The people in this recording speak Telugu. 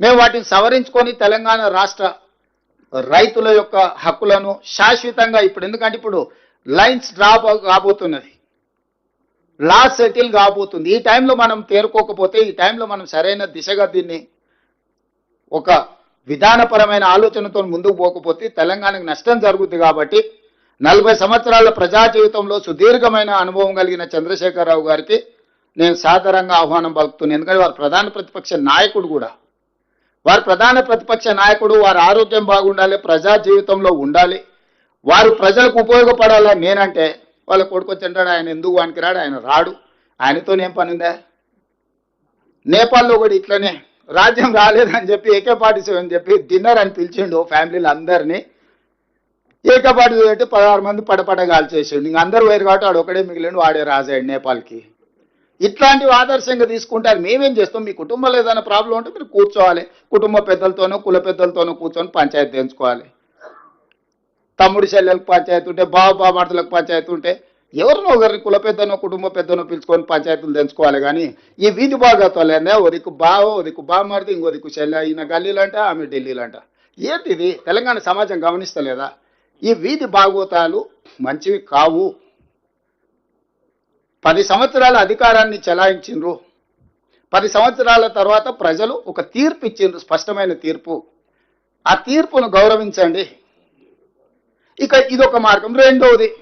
మేము వాటిని సవరించుకొని తెలంగాణ రాష్ట్ర రైతుల యొక్క హక్కులను శాశ్వతంగా ఇప్పుడు ఎందుకంటే ఇప్పుడు లైన్స్ డ్రాప్ కాబోతున్నది. లా సెటిల్ కాబోతుంది. ఈ టైంలో మనం తేరుకోకపోతే ఈ టైంలో మనం సరైన దిశగా దీన్ని ఒక విధానపరమైన ఆలోచనతో ముందుకు పోకపోతే తెలంగాణకు నష్టం జరుగుతుంది కాబట్టి నలభై సంవత్సరాల ప్రజా జీవితంలో సుదీర్ఘమైన అనుభవం కలిగిన చంద్రశేఖరరావు గారికి నేను సాధారణంగా ఆహ్వానం పలుకుతున్నాను. ఎందుకంటే వారు ప్రధాన ప్రతిపక్ష నాయకుడు కూడా. వారు ప్రధాన ప్రతిపక్ష నాయకుడు వారి ఆరోగ్యం బాగుండాలి ప్రజా జీవితంలో ఉండాలి. వారు ప్రజలకు ఉపయోగపడాలా? నేనంటే వాళ్ళ కొడుకు వచ్చింటాడు ఆయన ఎందుకు వానికి రాడు ఆయన రాడు. ఆయనతో ఏం పనిందా? నేపాల్లో కూడా ఇట్లనే. రాజ్యం రాలేదని చెప్పి ఏకే అని చెప్పి డిన్నర్ అని పిలిచిండు ఫ్యామిలీలు అందరినీ. ఏకే పెట్టి పదహారు మంది పడపడ కాల్చేసిండు ఇంక అందరు వేరు కాబట్టి వాడు ఒకడే మిగిలిండు వాడే రాజాడు నేపాల్కి. ఇట్లాంటివి ఆదర్శంగా తీసుకుంటారు మేమేం చేస్తాం? మీ కుటుంబంలో ఏదైనా ప్రాబ్లం ఉంటే మీరు కూర్చోవాలి. కుటుంబ పెద్దలతోనో కుల పెద్దలతోనో కూర్చొని పంచాయతీ తెంచుకోవాలి. తమ్ముడి చెల్లెలకు పంచాయతీ ఉంటే బావ బామాటలకు పంచాయతీ ఉంటే ఎవరినో ఒకరిని కుల పెద్దనో కుటుంబ పెద్దనో పిలుచుకొని పంచాయతీలు తెంచుకోవాలి కానీ ఈ వీధి భాగత్వాలనే ఓ దిక్కు బావ ఒదికు దిక్కు ఇంకొదికు చెల్లె ఈయన గల్లీలంట ఆమె ఢిల్లీలంట. ఏంటిది తెలంగాణ సమాజం గమనిస్తలేదా? ఈ వీధి భాగవతాలు మంచివి కావు. పది సంవత్సరాల అధికారాన్ని చెలాయించిండ్రు. పది సంవత్సరాల తర్వాత ప్రజలు ఒక తీర్పు ఇచ్చిండ్రు స్పష్టమైన తీర్పు. ఆ తీర్పును గౌరవించండి. ఇక ఇదొక మార్గం. రెండవది